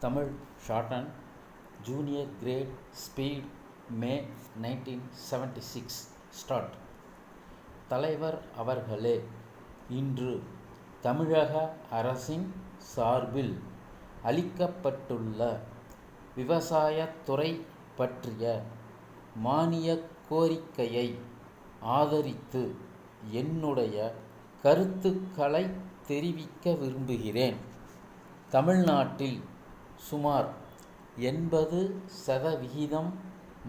Tamil shorten junior great speed May nineteen seventy six start தலைவர் அவர்களே இன்று தமிழக அரசின் சார்பில் அளிக்கப்பட்டுள்ள விவசாயத்துறை பற்றிய மானியக் கோரிக்கையை ஆதரித்து என்னுடைய கருத்துக்களை தெரிவிக்க விரும்புகிறேன். தமிழ்நாட்டில் சுமார் எண்பது சதவிகிதம்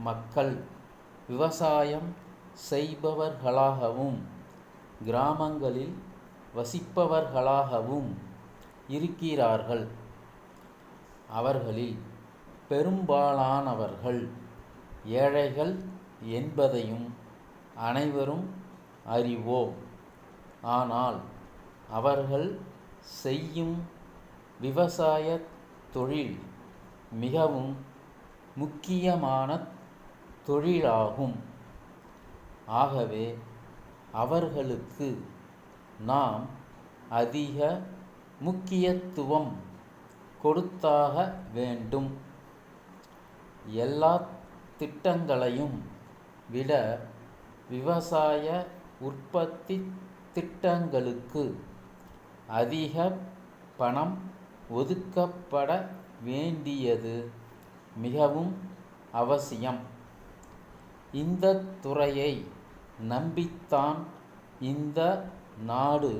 மக்கள் விவசாயம் செய்பவர்களாகவும் கிராமங்களில் வசிப்பவர்களாகவும் இருக்கிறார்கள். அவர்களில் பெரும்பாலானவர்கள் ஏழைகள் என்பதையும் அனைவரும் அறிவோம். ஆனால் அவர்கள் செய்யும் விவசாய தொழில் மிகவும் முக்கியமான தொழிலாகும். ஆகவே அவர்களுக்கு நாம் அதிக முக்கியத்துவம் கொடுத்தாக வேண்டும். எல்லா திட்டங்களையும் விட விவசாய உற்பத்தி திட்டங்களுக்கு அதிக பணம் ஒதுக்கப்பட வேண்டியது மிகவும் அவசியம். இந்த துறையை நம்பித்தான் இந்த நாடு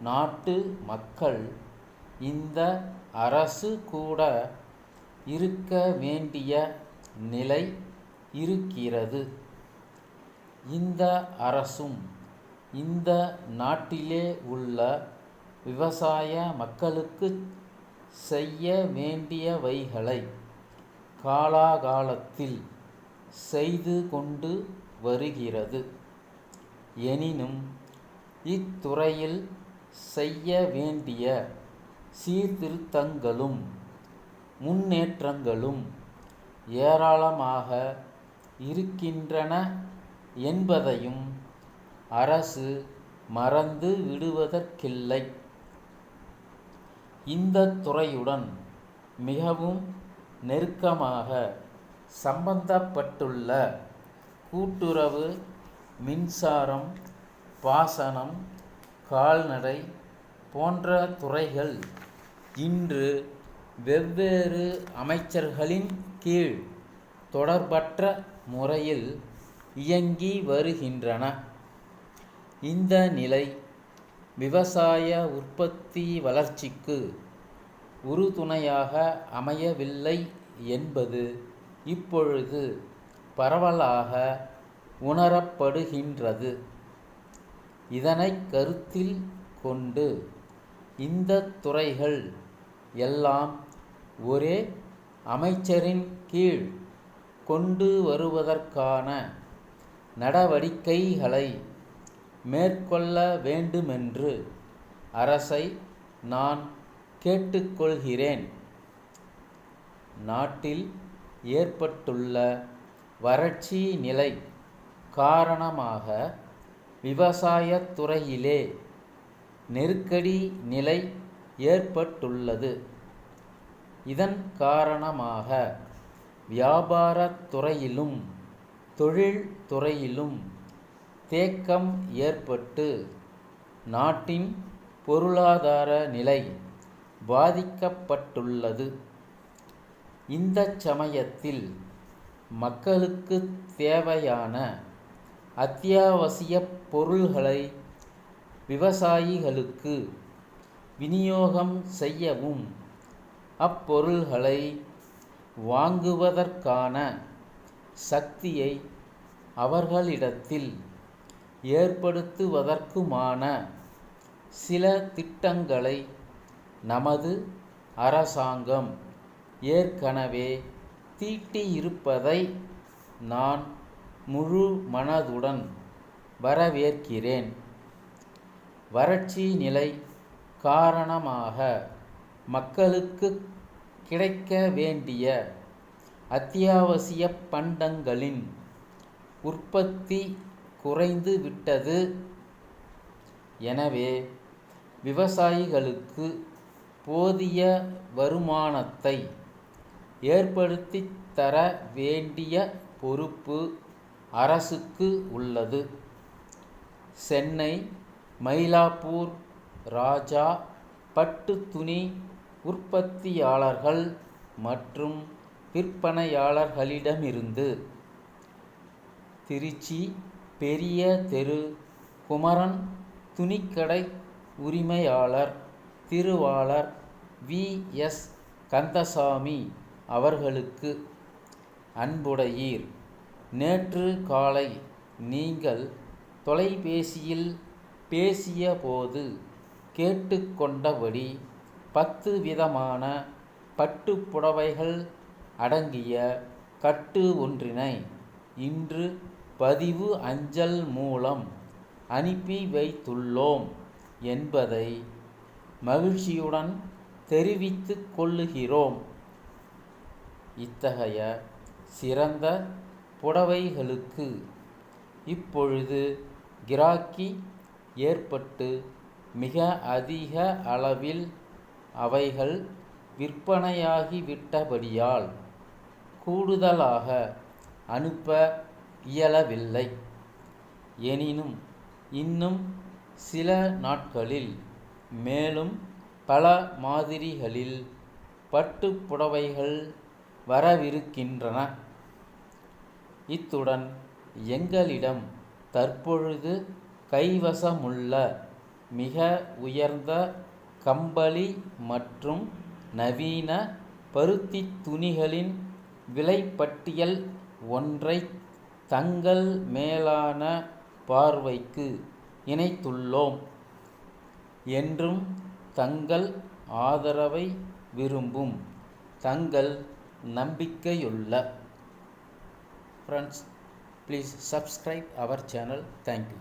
நாட்டு மக்கள் இந்த அரசு கூட இருக்க வேண்டிய நிலை இருக்கிறது. இந்த அரசும் இந்த நாட்டிலே உள்ள விவசாய மக்களுக்கு செய்ய வேண்டியவைகளை காலாகாலத்தில் செய்து கொண்டு வருகிறது. எனினும் இத்துறையில் செய்ய வேண்டிய சீர்திருத்தங்களும் முன்னேற்றங்களும் ஏராளமாக இருக்கின்றன என்பதையும் அரசு மறந்து விடுவதற்கில்லை. இந்த துறையுடன் மிகவும் நெருக்கமாக சம்பந்தப்பட்டுள்ள கூட்டுறவு மின்சாரம் பாசனம் கால்நடை போன்ற துறைகள் இன்று வெவ்வேறு அமைச்சர்களின் கீழ் தொடர்பற்ற முறையில் இயங்கி வருகின்றன. இந்த நிலை விவசாய உற்பத்தி வளர்ச்சிக்கு உறுதுணையாக அமையவில்லை என்பது இப்பொழுது பரவலாக உணரப்படுகின்றது. இதனை கருத்தில் கொண்டு இந்த துறைகள் எல்லாம் ஒரே அமைச்சரின் கீழ் கொண்டு வருவதற்கான நடவடிக்கைகளை மேற்கொள்ள வேண்டுமென்று அரசை நான் கேட்டுக்கொள்கிறேன். நாட்டில் ஏற்பட்டுள்ள வறட்சி நிலை காரணமாக விவசாயத்துறையிலே நெருக்கடி நிலை ஏற்பட்டுள்ளது. இதன் காரணமாக வியாபாரத் துறையிலும் தொழில் துறையிலும் தேக்கம் ஏற்பட்டு நாட்டின் பொருளாதார நிலை பாதிக்கப்பட்டுள்ளது. இந்த சமயத்தில் மக்களுக்கு தேவையான அத்தியாவசிய பொருள்களை விவசாயிகளுக்கு விநியோகம் செய்யவும் அப்பொருள்களை வாங்குவதற்கான சக்தியை அவர்களிடத்தில் ஏற்படுத்துவதற்குமான சில திட்டங்களை நமது அரசாங்கம் ஏற்கனவே தீட்டியிருப்பதை நான் முழு மனதுடன் வரவேற்கிறேன். வறட்சி நிலை காரணமாக மக்களுக்கு கிடைக்க வேண்டிய அத்தியாவசிய பண்டங்களின் உற்பத்தி குறைந்து விட்டது. எனவே விவசாயிகளுக்கு போதிய வருமானத்தை ஏற்படுத்தி தர வேண்டிய பொறுப்பு அரசுக்கு உள்ளது. சென்னை மயிலாப்பூர் ராஜா பட்டு துணி உற்பத்தியாளர்கள் மற்றும் விற்பனையாளர்களிடமிருந்து திருச்சி பெரிய தெரு குமரன் துணிக்கடை உரிமையாளர் திருவாளர் வி. எஸ். கந்தசாமி அவர்களுக்கு அன்புடையீர். நேற்று காலை நீங்கள் தொலைபேசியில் பேசியபோது கேட்டுக்கொண்டபடி பத்து விதமான பட்டுப்புடவைகள் அடங்கிய கட்டு ஒன்றினை இன்று பதிவு அஞ்சல் மூலம் அனுப்பி வைத்துள்ளோம் என்பதை மகிழ்ச்சியுடன் தெரிவித்துக் கொள்ளுகிறோம். இத்தகைய சிறந்த புடவைகளுக்கு இப்பொழுது கிராக்கி ஏற்பட்டு மிக அதிக அளவில் அவைகள் விற்பனையாகிவிட்டபடியால் கூடுதலாக அனுப்ப இயலவில்லை. எனினும் இன்னும் சில நாட்களில் மேலும் பல மாதிரிகளில் பட்டுப் புடவைகள் வரவிருக்கின்றன. இத்துடன் எங்களிடம் தற்பொழுது கைவசமுள்ள மிக உயர்ந்த கம்பளி மற்றும் நவீன பருத்தி துணிகளின் விலைப்பட்டியல் ஒன்றை தங்கள் மேலான பார்வைக்கு இணைத்துள்ளோம் என்றும் தங்கள் ஆதரவை விரும்பும் தங்கள் நம்பிக்கையுள்ள ஃப்ரெண்ட்ஸ் ப்ளீஸ் சப்ஸ்கிரைப் அவர் சேனல் தேங்க்யூ